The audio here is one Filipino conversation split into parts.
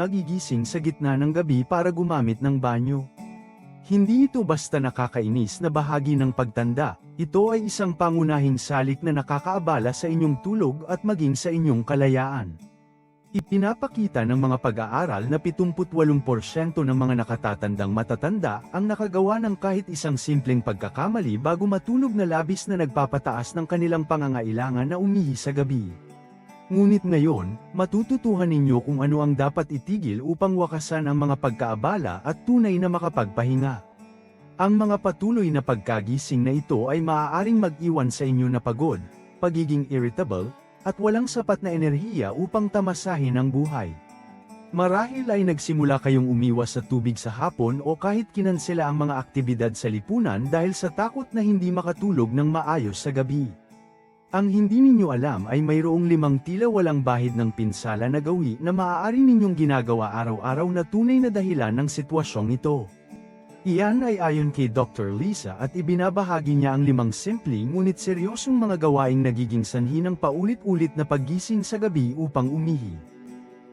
nagigising sa gitna ng gabi para gumamit ng banyo. Hindi ito basta nakakainis na bahagi ng pagtanda, ito ay isang pangunahing salik na nakakaabala sa inyong tulog at maging sa inyong kalayaan. Ipinapakita ng mga pag-aaral na 78% ng mga nakatatandang matatanda ang nakagawa ng kahit isang simpleng pagkakamali bago matulog na labis na nagpapataas ng kanilang pangangailangan na umihi sa gabi. Ngunit ngayon, matututuhan ninyo kung ano ang dapat itigil upang wakasan ang mga pagkaabala at tunay na makapagpahinga. Ang mga patuloy na pagkagising na ito ay maaaring mag-iwan sa inyo na pagod, pagiging irritable, at walang sapat na enerhiya upang tamasahin ang buhay. Marahil ay nagsimula kayong umiwas sa tubig sa hapon o kahit kinansela ang mga aktibidad sa lipunan dahil sa takot na hindi makatulog ng maayos sa gabi. Ang hindi ninyo alam ay mayroong limang tila walang bahid ng pinsala na gawi na maaari ninyong ginagawa araw-araw na tunay na dahilan ng sitwasyong ito. Iyan ay ayon kay Dr. Lisa at ibinabahagi niya ang limang simple ngunit seryosong mga gawaing nagiging sanhi ng paulit-ulit na paggising sa gabi upang umihi.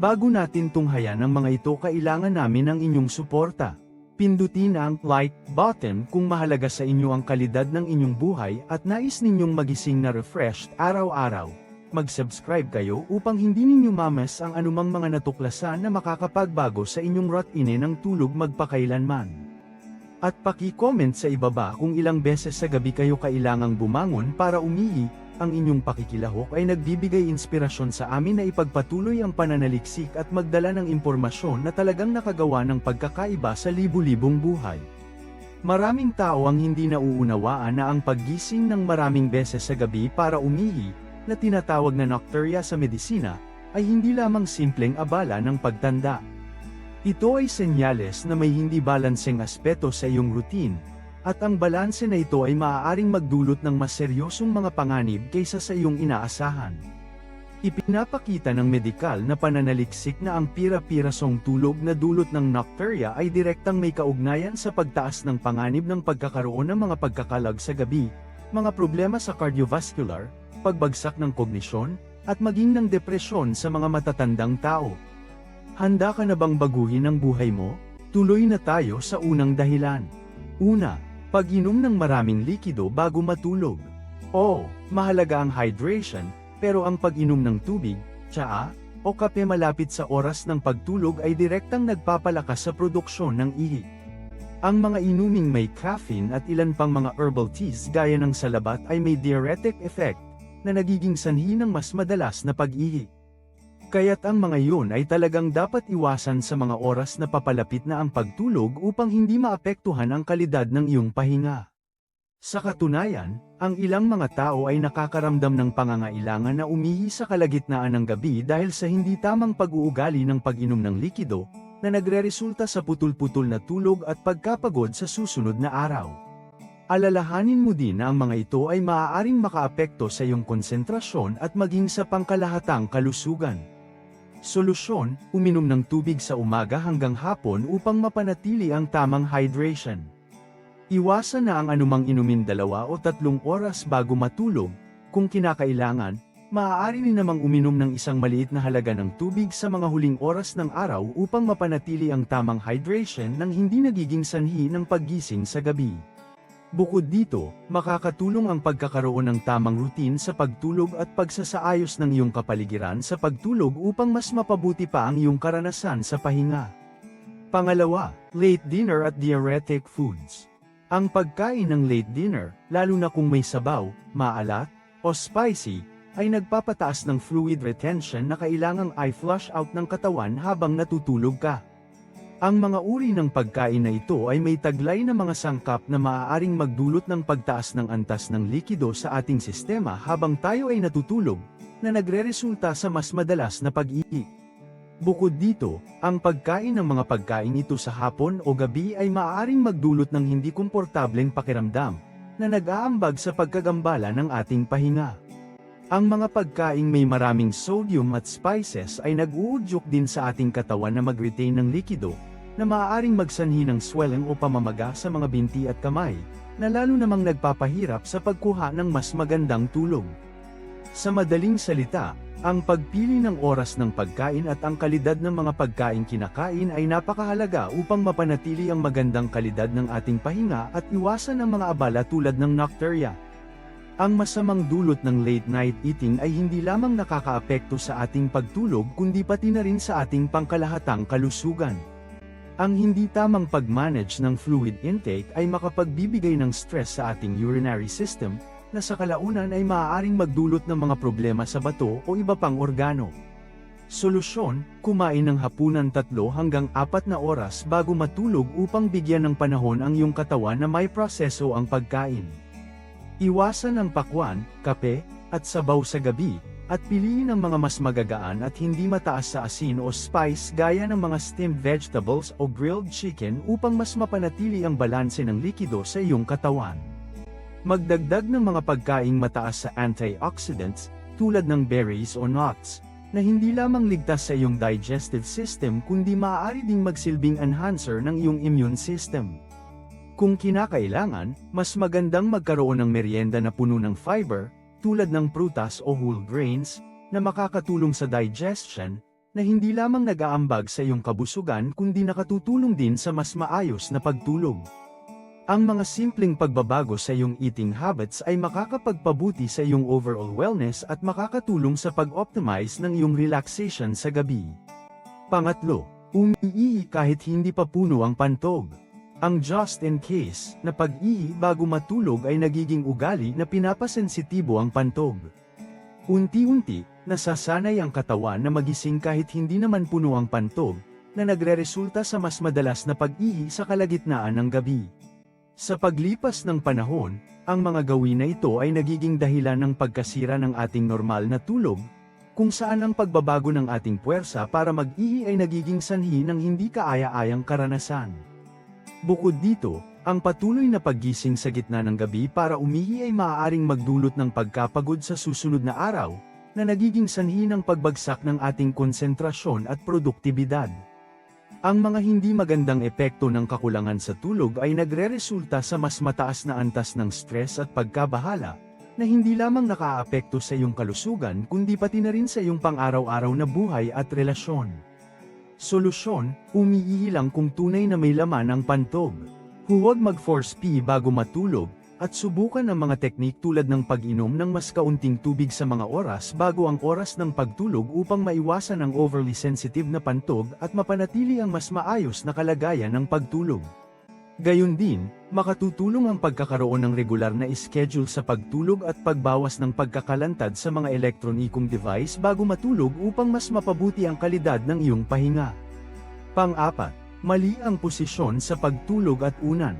Bago natin tunghayan ang mga ito kailangan namin ang inyong suporta. Pindutin ang like button kung mahalaga sa inyo ang kalidad ng inyong buhay at nais ninyong magising na refreshed araw-araw. Mag-subscribe kayo upang hindi ninyo mamas ang anumang mga natuklasan na makakapagbago sa inyong routine ng tulog magpakailanman. At paki-comment sa ibaba kung ilang beses sa gabi kayo kailangang bumangon para umihi, ang inyong pakikilahok ay nagbibigay inspirasyon sa amin na ipagpatuloy ang pananaliksik at magdala ng impormasyon na talagang nakagawa ng pagkakaiba sa libu-libong buhay. Maraming tao ang hindi nauunawaan na ang paggising ng maraming beses sa gabi para umihi, na tinatawag na nocturia sa medisina, ay hindi lamang simpleng abala ng pagtanda. Ito ay senyales na may hindi balanseng aspeto sa iyong routine, at ang balanse na ito ay maaaring magdulot ng mas seryosong mga panganib kaysa sa iyong inaasahan. Ipinapakita ng medikal na pananaliksik na ang pira-pirasong tulog na dulot ng nocturia ay direktang may kaugnayan sa pagtaas ng panganib ng pagkakaroon ng mga pagkakalag sa gabi, mga problema sa cardiovascular, pagbagsak ng kognisyon, at maging ng depresyon sa mga matatandang tao. Handa ka na bang baguhin ang buhay mo? Tuloy na tayo sa unang dahilan. Una, pag-inom ng maraming likido bago matulog. Oo, mahalaga ang hydration, pero ang pag-inom ng tubig, tsaa, o kape malapit sa oras ng pagtulog ay direktang nagpapalakas sa produksyon ng ihi. Ang mga inuming may caffeine at ilan pang mga herbal teas gaya ng salabat ay may diuretic effect, na nagiging sanhi ng mas madalas na pag-ihi. Kaya't ang mga iyon ay talagang dapat iwasan sa mga oras na papalapit na ang pagtulog upang hindi maapektuhan ang kalidad ng iyong pahinga. Sa katunayan, ang ilang mga tao ay nakakaramdam ng pangangailangan na umihi sa kalagitnaan ng gabi dahil sa hindi tamang pag-uugali ng pag-inom ng likido, na nagreresulta sa putol-putol na tulog at pagkapagod sa susunod na araw. Alalahanin mo din na ang mga ito ay maaaring makaapekto sa iyong konsentrasyon at maging sa pangkalahatang kalusugan. Solusyon, uminom ng tubig sa umaga hanggang hapon upang mapanatili ang tamang hydration. Iwasan na ang anumang inumin dalawa o tatlong oras bago matulog, kung kinakailangan, maaari rin namang uminom ng isang maliit na halaga ng tubig sa mga huling oras ng araw upang mapanatili ang tamang hydration nang hindi nagiging sanhi ng paggising sa gabi. Bukod dito, makakatulong ang pagkakaroon ng tamang routine sa pagtulog at pagsasaayos ng iyong kapaligiran sa pagtulog upang mas mapabuti pa ang iyong karanasan sa pahinga. Pangalawa, late dinner at diuretic foods. Ang pagkain ng late dinner, lalo na kung may sabaw, maalat, o spicy, ay nagpapataas ng fluid retention na kailangang i-flush out ng katawan habang natutulog ka. Ang mga uri ng pagkain na ito ay may taglay na mga sangkap na maaaring magdulot ng pagtaas ng antas ng likido sa ating sistema habang tayo ay natutulog, na nagreresulta sa mas madalas na pag-ihi. Bukod dito, ang pagkain ng mga pagkain ito sa hapon o gabi ay maaaring magdulot ng hindi komportableng pakiramdam, na nag-aambag sa pagkagambala ng ating pahinga. Ang mga pagkaing may maraming sodium at spices ay nag-uudyok din sa ating katawan na mag-retain ng likido, na maaaring magsanhi ng swelling o pamamaga sa mga binti at kamay, na lalo namang nagpapahirap sa pagkuha ng mas magandang tulog. Sa madaling salita, Ang pagpili ng oras ng pagkain at ang kalidad ng mga pagkain kinakain ay napakahalaga upang mapanatili ang magandang kalidad ng ating pahinga at iwasan ang mga abala tulad ng nocturia. Ang masamang dulot ng late night eating ay hindi lamang nakakaapekto sa ating pagtulog kundi pati na rin sa ating pangkalahatang kalusugan. Ang hindi tamang pag-manage ng fluid intake ay makapagbibigay ng stress sa ating urinary system, na sa kalaunan ay maaaring magdulot ng mga problema sa bato o iba pang organo. Solusyon, kumain ng hapunan tatlo hanggang apat na oras bago matulog upang bigyan ng panahon ang iyong katawan na may proseso ang pagkain. Iwasan ang pakwan, kape, at sabaw sa gabi, at piliin ang mga mas magagaan at hindi mataas sa asin o spice gaya ng mga steamed vegetables o grilled chicken upang mas mapanatili ang balanse ng likido sa iyong katawan. Magdagdag ng mga pagkaing mataas sa antioxidants, tulad ng berries o nuts, na hindi lamang ligtas sa iyong digestive system kundi maaari ding magsilbing enhancer ng iyong immune system. Kung kinakailangan, mas magandang magkaroon ng merienda na puno ng fiber, tulad ng prutas o whole grains, na makakatulong sa digestion, na hindi lamang nag-aambag sa iyong kabusugan kundi nakatutulong din sa mas maayos na pagtulog. Ang mga simpleng pagbabago sa iyong eating habits ay makakapagpabuti sa iyong overall wellness at makakatulong sa pag-optimize ng iyong relaxation sa gabi. Pangatlo, umiihi kahit hindi pa puno ang pantog. Ang just in case na pag-ihi bago matulog ay nagiging ugali na pinapasensitibo ang pantog. Unti-unti, nasasanay ang katawan na magising kahit hindi naman puno ang pantog, na nagreresulta sa mas madalas na pag-ihi sa kalagitnaan ng gabi. Sa paglipas ng panahon, ang mga gawin na ito ay nagiging dahilan ng pagkasira ng ating normal na tulog, kung saan ang pagbabago ng ating puwersa para mag-ihi ay nagiging sanhi ng hindi kaaya-ayang karanasan. Bukod dito, ang patuloy na paggising sa gitna ng gabi para umihi ay maaaring magdulot ng pagkapagod sa susunod na araw, na nagiging sanhi ng pagbagsak ng ating konsentrasyon at produktibidad. Ang mga hindi magandang epekto ng kakulangan sa tulog ay nagreresulta sa mas mataas na antas ng stress at pagkabahala, na hindi lamang nakaapekto sa iyong kalusugan kundi pati na rin sa iyong pang-araw-araw na buhay at relasyon. Solusyon, umiihi lang kung tunay na may laman ang pantog. Huwag mag-force pee bago matulog, at subukan ang mga teknik tulad ng pag-inom ng mas kaunting tubig sa mga oras bago ang oras ng pagtulog upang maiwasan ang overly sensitive na pantog at mapanatili ang mas maayos na kalagayan ng pagtulog. Gayun din, makatutulong ang pagkakaroon ng regular na schedule sa pagtulog at pagbawas ng pagkakalantad sa mga elektronikong device bago matulog upang mas mapabuti ang kalidad ng iyong pahinga. Pang-apat, mali ang posisyon sa pagtulog at unan.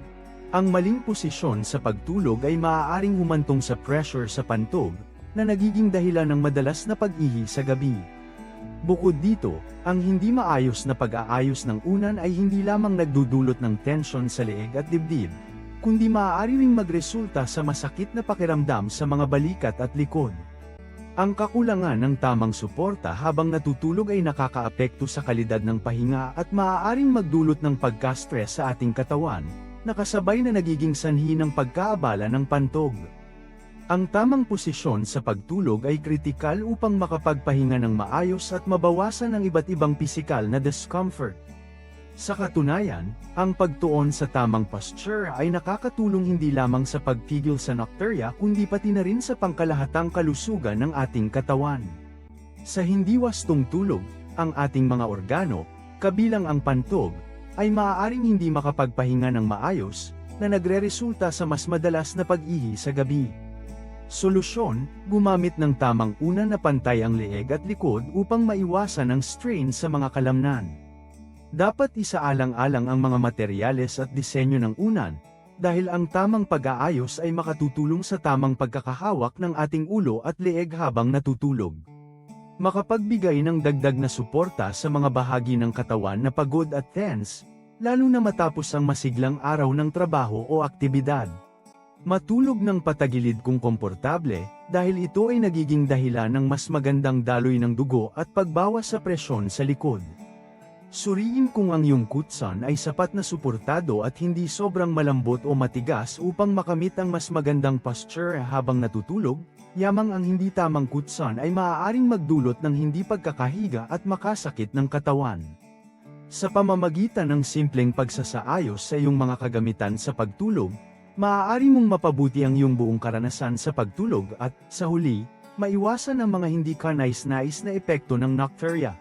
Ang maling posisyon sa pagtulog ay maaaring humantong sa pressure sa pantog, na nagiging dahilan ng madalas na pag-ihi sa gabi. Bukod dito, ang hindi maayos na pag-aayos ng unan ay hindi lamang nagdudulot ng tensyon sa leeg at dibdib, kundi maaari ring magresulta sa masakit na pakiramdam sa mga balikat at likod. Ang kakulangan ng tamang suporta habang natutulog ay nakakaapekto sa kalidad ng pahinga at maaaring magdulot ng pagka-stress sa ating katawan, nakasabay na nagiging sanhi ng pagkaabala ng pantog. Ang tamang posisyon sa pagtulog ay kritikal upang makapagpahinga ng maayos at mabawasan ang iba't ibang pisikal na discomfort. Sa katunayan, ang pagtuon sa tamang posture ay nakakatulong hindi lamang sa pagpigil sa nocturia kundi pati na rin sa pangkalahatang kalusugan ng ating katawan. Sa hindi wastong tulog, ang ating mga organo, kabilang ang pantog, ay maaaring hindi makapagpahinga ng maayos, na nagreresulta sa mas madalas na pag-ihi sa gabi. Solusyon, gumamit ng tamang una na pantay ang leeg at likod upang maiwasan ang strain sa mga kalamnan. Dapat isaalang-alang ang mga materyales at disenyo ng unan, dahil ang tamang pag-aayos ay makatutulong sa tamang pagkakahawak ng ating ulo at leeg habang natutulog. Makapagbigay ng dagdag na suporta sa mga bahagi ng katawan na pagod at tense, lalo na matapos ang masiglang araw ng trabaho o aktibidad. Matulog ng patagilid kung komportable, dahil ito ay nagiging dahilan ng mas magandang daloy ng dugo at pagbawas sa presyon sa likod. Suriin kung ang iyong kutsan ay sapat na suportado at hindi sobrang malambot o matigas upang makamit ang mas magandang posture habang natutulog, yamang ang hindi tamang kutsan ay maaaring magdulot ng hindi pagkakahiga at makasakit ng katawan. Sa pamamagitan ng simpleng pagsasaayos sa iyong mga kagamitan sa pagtulog, maaari mong mapabuti ang iyong buong karanasan sa pagtulog at, sa huli, maiwasan ang mga hindi ka nais-nais na epekto ng nocturia.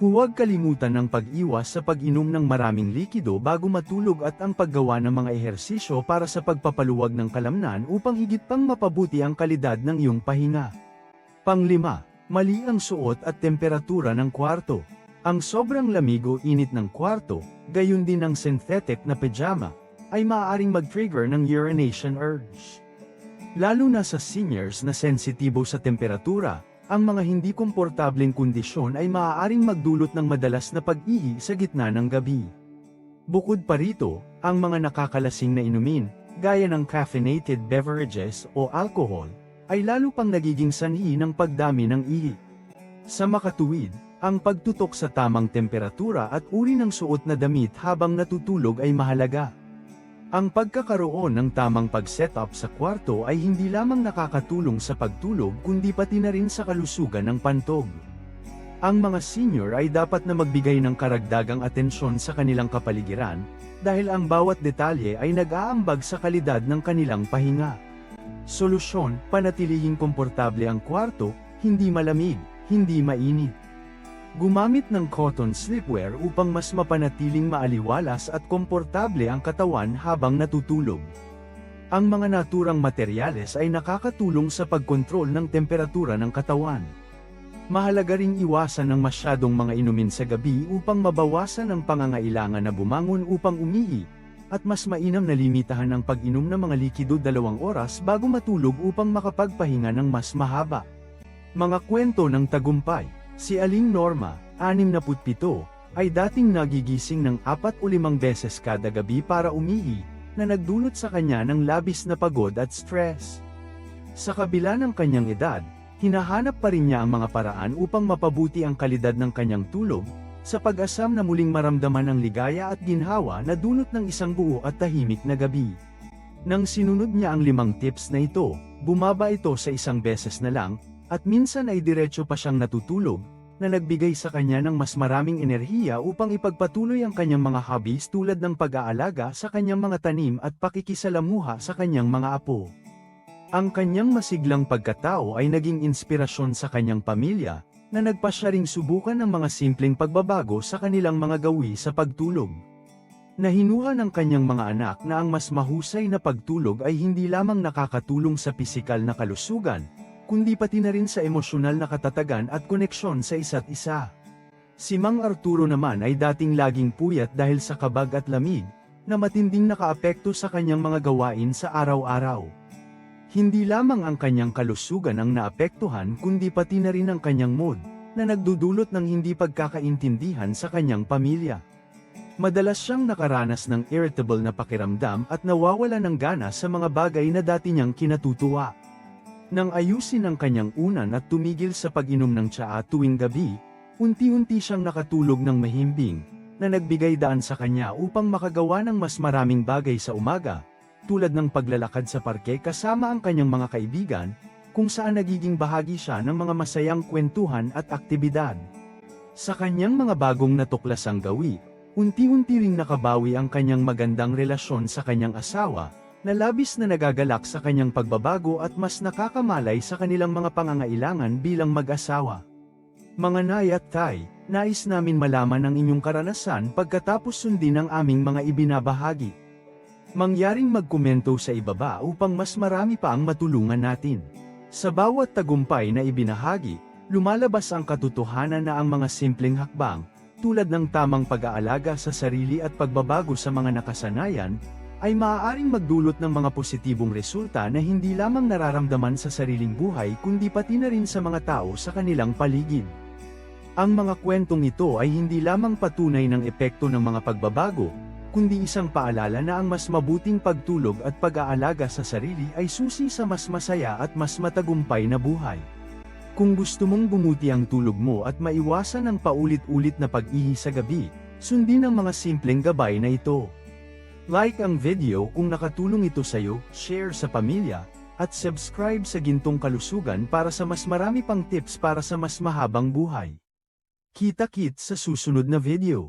Huwag kalimutan ang pag-iwas sa pag-inom ng maraming likido bago matulog at ang paggawa ng mga ehersisyo para sa pagpapaluwag ng kalamnan upang higit pang mapabuti ang kalidad ng iyong pahinga. Panglima, mali ang suot at temperatura ng kwarto. Ang sobrang lamig o init ng kwarto, gayon din ang synthetic na pajama, ay maaaring mag-trigger ng urination urge. Lalo na sa seniors na sensitibo sa temperatura, ang mga hindi komportableng kondisyon ay maaaring magdulot ng madalas na pag-ihi sa gitna ng gabi. Bukod pa rito, ang mga nakakalasing na inumin, gaya ng caffeinated beverages o alcohol, ay lalo pang nagiging sanhi ng pagdami ng ihi. Sa makatuwid, ang pagtutok sa tamang temperatura at uri ng suot na damit habang natutulog ay mahalaga. Ang pagkakaroon ng tamang pag-setup sa kwarto ay hindi lamang nakakatulong sa pagtulog kundi pati na rin sa kalusugan ng pantog. Ang mga senior ay dapat na magbigay ng karagdagang atensyon sa kanilang kapaligiran, dahil ang bawat detalye ay nag-aambag sa kalidad ng kanilang pahinga. Solusyon, panatilihing komportable ang kwarto, hindi malamig, hindi mainit. Gumamit ng cotton sleepwear upang mas mapanatiling maaliwalas at komportable ang katawan habang natutulog. Ang mga naturang materyales ay nakakatulong sa pagkontrol ng temperatura ng katawan. Mahalaga ring iwasan ng masyadong mga inumin sa gabi upang mabawasan ang pangangailangan na bumangon upang umihi, at mas mainam na limitahan ang pag-inom ng mga likido dalawang oras bago matulog upang makapagpahinga ng mas mahaba. Mga kwento ng tagumpay Si Aling Norma, 67, ay dating nagigising ng apat o limang beses kada gabi para umihi, na nagdulot sa kanya ng labis na pagod at stress. Sa kabila ng kanyang edad, hinahanap pa rin niya ang mga paraan upang mapabuti ang kalidad ng kanyang tulog, sa pag-asam na muling maramdaman ang ligaya at ginhawa na dulot ng isang buo at tahimik na gabi. Nang sinunod niya ang limang tips na ito, bumaba ito sa isang beses na lang, at minsan ay diretso pa siyang natutulog, na nagbigay sa kanya ng mas maraming enerhiya upang ipagpatuloy ang kanyang mga hobbies tulad ng pag-aalaga sa kanyang mga tanim at pakikisalamuha sa kanyang mga apo. Ang kanyang masiglang pagkatao ay naging inspirasyon sa kanyang pamilya, na nagpa siya ring subukan ng mga simpleng pagbabago sa kanilang mga gawi sa pagtulog. Nahinuha ng kanyang mga anak na ang mas mahusay na pagtulog ay hindi lamang nakakatulong sa pisikal na kalusugan, kundi pati na rin sa emosyonal na katatagan at koneksyon sa isa't isa. Si Mang Arturo naman ay dating laging puyat dahil sa kabag at lamig, na matinding nakaapekto sa kanyang mga gawain sa araw-araw. Hindi lamang ang kanyang kalusugan ang naapektuhan kundi pati na rin ang kanyang mood, na nagdudulot ng hindi pagkakaintindihan sa kanyang pamilya. Madalas siyang nakaranas ng irritable na pakiramdam at nawawala ng gana sa mga bagay na dati niyang kinatutuwa. Nang ayusin ang kanyang unan at tumigil sa pag-inom ng tsaa tuwing gabi, unti-unti siyang nakatulog ng mahimbing, na nagbigay daan sa kanya upang makagawa ng mas maraming bagay sa umaga, tulad ng paglalakad sa parke kasama ang kanyang mga kaibigan, kung saan nagiging bahagi siya ng mga masayang kwentuhan at aktibidad. Sa kanyang mga bagong natuklasang gawi, unti-unti ring nakabawi ang kanyang magandang relasyon sa kanyang asawa, na labis na nagagalak sa kanyang pagbabago at mas nakakamalay sa kanilang mga pangangailangan bilang mag-asawa. Mga Nay at Tay, nais namin malaman ang inyong karanasan pagkatapos sundin ang aming mga ibinabahagi. Mangyaring magkomento sa ibaba upang mas marami pa ang matulungan natin. Sa bawat tagumpay na ibinahagi, lumalabas ang katotohanan na ang mga simpleng hakbang, tulad ng tamang pag-aalaga sa sarili at pagbabago sa mga nakasanayan, ay maaaring magdulot ng mga positibong resulta na hindi lamang nararamdaman sa sariling buhay kundi pati na rin sa mga tao sa kanilang paligid. Ang mga kwentong ito ay hindi lamang patunay ng epekto ng mga pagbabago, kundi isang paalala na ang mas mabuting pagtulog at pag-aalaga sa sarili ay susi sa mas masaya at mas matagumpay na buhay. Kung gusto mong bumuti ang tulog mo at maiwasan ang paulit-ulit na pag-ihi sa gabi, sundin ang mga simpleng gabay na ito. Like ang video kung nakatulong ito sa'yo, share sa pamilya, at subscribe sa Gintong Kalusugan para sa mas marami pang tips para sa mas mahabang buhay. Kita-kit sa susunod na video.